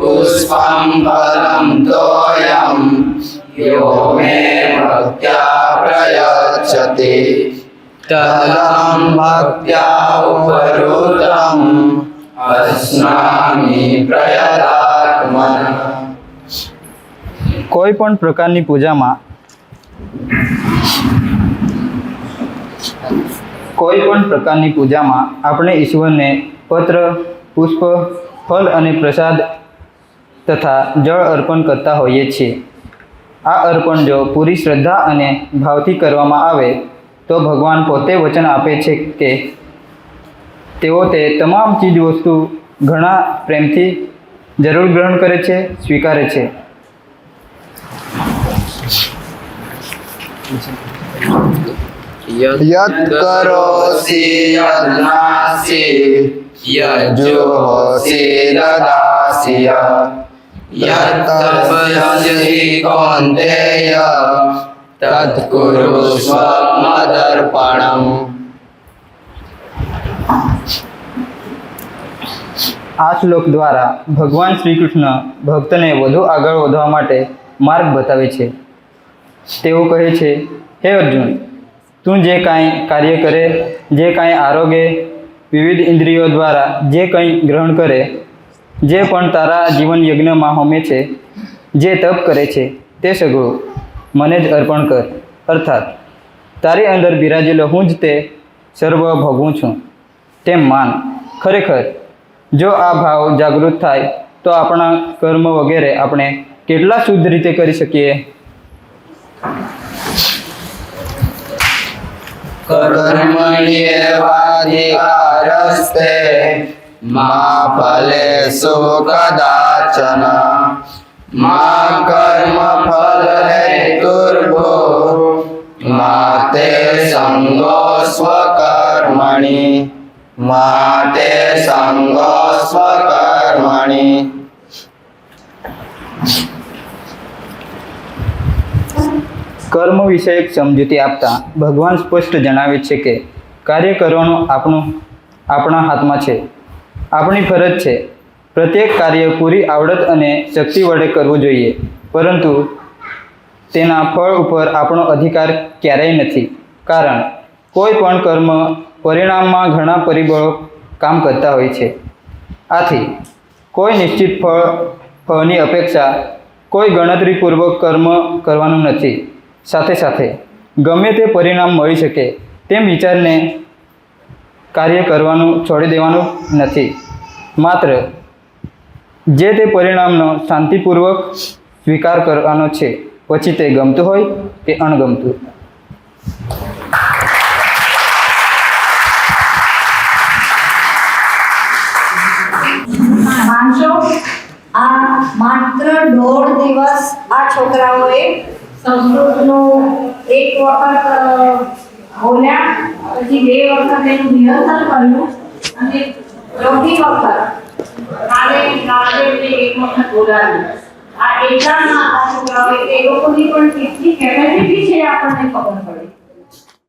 पुष्पं फलं तोयं यो मे भक्त्या प्रयच्छति तदं भक्त्या उपहृतम् अस्नामि प्रयतात्मनः કોઈ પણ પ્રકારની પૂજામાં કોઈ પણ પ્રકારની પૂજામાં આપણે ઈશ્વરને પત્ર પુષ્પ ફળ અને પ્રસાદ તથા જળ અર્પણ કરતા હોઈએ છીએ. આ અર્પણ જો પૂરી શ્રદ્ધા અને ભાવથી કરવામાં આવે, તો ભગવાન પોતે વચન આપે છે કે તેઓ તે તમામ ચીજવસ્તુ ઘણા પ્રેમથી જરૂર ગ્રહણ કરે છે, સ્વીકારે છે. યત કરોસી यत्तपस्यसि कौन्तेय तत्कुरुष्व मदर्पणम् આ શ્લોક દ્વારા ભગવાન શ્રી કૃષ્ણ ભક્તને વધુ આગળ વધવા માટે માર્ગ બતાવે છે તેઓ કહે છે હે અર્જુન તું જે કાંઈ કાર્ય કરે જે કાંઈ આરોગ્ય વિવિધ ઇન્દ્રિયો દ્વારા જે કંઈ ગ્રહણ કરે જે પણ તારા જીવન યજ્ઞમાં હમે છે, જે તપ કરે છે, તે સઘળો મને જ અર્પણ કર. અર્થાત, તારી અંદર બિરાજેલો હું જ તે સર્વ ભોગવું છું. તેમ માન. ખરેખર, જો આ ભાવ જાગૃત થાય, તો આપણા કર્મ વગેરે આપણે કેટલા શુદ્ધ રીતે કરી શકીએ? કર્મણ્યે વાધિકારસ્તે મા ફલે દેશો કદાચન મા કર્મ ફલ દુર્ભો માતે સંગો સ્વકર્મણી માતે સંગો સ્વકર્મણી કર્મ વિષયક સમજૂતી આપતા ભગવાન સ્પષ્ટ જણાવે છે કે કાર્ય કરવાનું આપણું આપણા હાથમાં છે. આપણી ફરજ છે પ્રત્યેક કાર્ય પૂરી આવડત અને શક્તિ વડે કરવું જોઈએ. પરંતુ તેના ફળ ઉપર આપણો અધિકાર ક્યારેય નથી. કારણ, કોઈ પણ કર્મ પરિણામમાં ઘણા પરિબળો કામ કરતા હોય છે. આથી, કોઈ નિશ્ચિત ફળ, ફળની અપેક્ષા, કોઈ ગણતરીપૂર્વક કર્મ કરવાનું નથી. સાથે સાથે, ગમે તે પરિણામ મળી શકે, તેમ વિચારને કાર્ય કરવાનું છોડી દેવાનું નથી. માત્ર જે તે પરિણામનો શાંતિપૂર્વક સ્વીકાર કરવાનો છે. પછી તે ગમતું હોય કે અણગમતું. આ માત્ર દોઢ દિવસ આ છોકરાઓએ સંસ્કૃતનું એક વખત બોલ્યા, પછી બે વખત એનું નિરંતર કર્યું અને ચોથી વખત એક વખત આ છોકરાઓએ એ લોકોની પણ આપણને ખબર